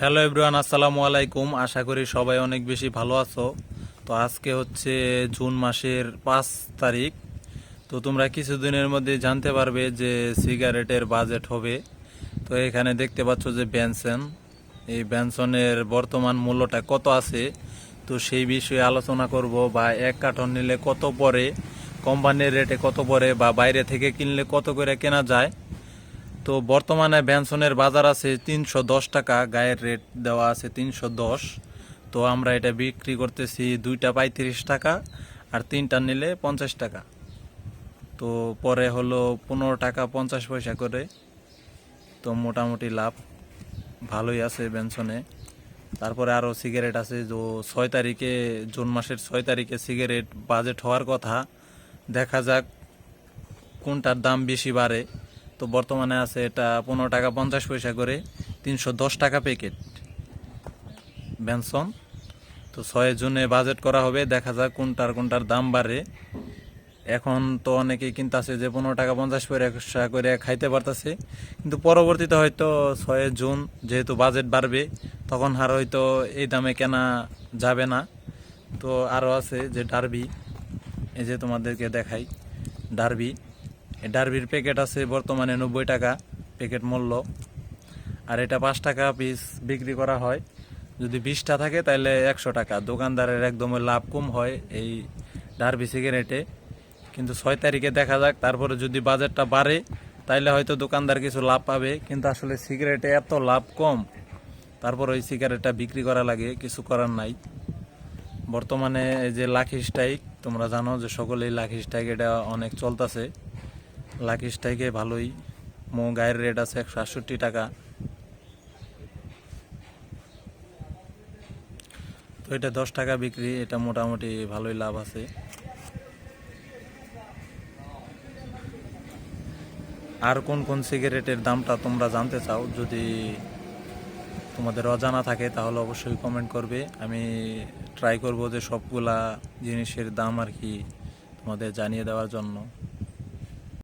Hello everyone আসসালামু আলাইকুম। আশা করি সবাই অনেক বেশি ভালো আছো। তো আজকে হচ্ছে জুন মাসের পাঁচ তারিখ। তো তোমরা কিছুদিনের মধ্যে জানতে পারবে যে সিগারেটের বাজেট হবে। তো এখানে দেখতে পাচ্ছ যে ব্যানসন এই ব্যানসনের বর্তমান মূল্যটা কত আছে? তো সেই বিষয়ে আলোচনা করব বা এক কার্টন নিলে কত পরে কোম্পানির রেটে কত পরে বা বাইরে থেকে কিনলে কত করে কেনা যায়। তো বর্তমানে ব্যানসনের বাজার আছে তিনশো দশ টাকা, গায়ের রেট দেওয়া আছে তিনশো দশ। তো আমরা এটা বিক্রি করতেছি দুইটা পঁয়ত্রিশ টাকা আর তিনটা নিলে পঞ্চাশ টাকা। তো পরে হলো পনেরো টাকা পঞ্চাশ পয়সা করে। তো মোটামুটি লাভ ভালোই আছে বেনসনে তারপরে আরও সিগারেট আছে তো ছয় তারিখে, জুন মাসের ছয় তারিখে সিগারেট বাজেট হওয়ার কথা। দেখা যাক কোনটার দাম বেশি বাড়ে। তো বর্তমানে আছে এটা পনেরো টাকা পঞ্চাশ পয়সা করে, তিনশো দশ টাকা প্যাকেট বেনসন তো ছয় জুনে বাজেট করা হবে, দেখা যাক কোনটার কোনটার দাম বাড়ে। এখন তো অনেকেই কিনতেছে যে পনেরো টাকা পঞ্চাশ পয়সা করে খাইতে পারতেছে, কিন্তু পরবর্তীতে হয়তো ছয় জুন যেহেতু বাজেট বাড়বে, তখন আর হয়তো এই দামে কেনা যাবে না। তো আরও আছে যে ডারবি এই যে তোমাদেরকে দেখাই ডারবি ডারবির প্যাকেট আছে বর্তমানে নব্বই টাকা, প্যাকেট মূল্য। আর এটা পাঁচ টাকা পিস বিক্রি করা হয়। যদি বিশটা থাকে তাহলে একশো টাকা। দোকানদারের একদম লাভ কম হয় এই ডারবি সিগারেটে। কিন্তু ছয় তারিখে দেখা যাক, তারপরে যদি বাজারটা বাড়ে, তাইলে হয়তো দোকানদার কিছু লাভ পাবে। কিন্তু আসলে সিগারেটে এত লাভ কম, তারপর ওই সিগারেটটা বিক্রি করা লাগে, কিছু করার নাই। বর্তমানে যে লাখি স্ট্রাইক, তোমরা জানো যে সকলেই লাখি স্ট্রাইক, এটা অনেক চলতেছে। লাকি স্ট্রাইকে ভালোই। মো গায়ের রেট আছে একশো আটষট্টি টাকা। তো এটা দশ টাকা বিক্রি, এটা মোটামুটি ভালোই লাভ আছে। আর কোন কোন সিগারেটের দামটা তোমরা জানতে চাও, যদি তোমাদের অজানা থাকে, তাহলে অবশ্যই কমেন্ট করবে। আমি ট্রাই করব যে সবগুলা জিনিসের দাম আর কি তোমাদের জানিয়ে দেওয়ার জন্য।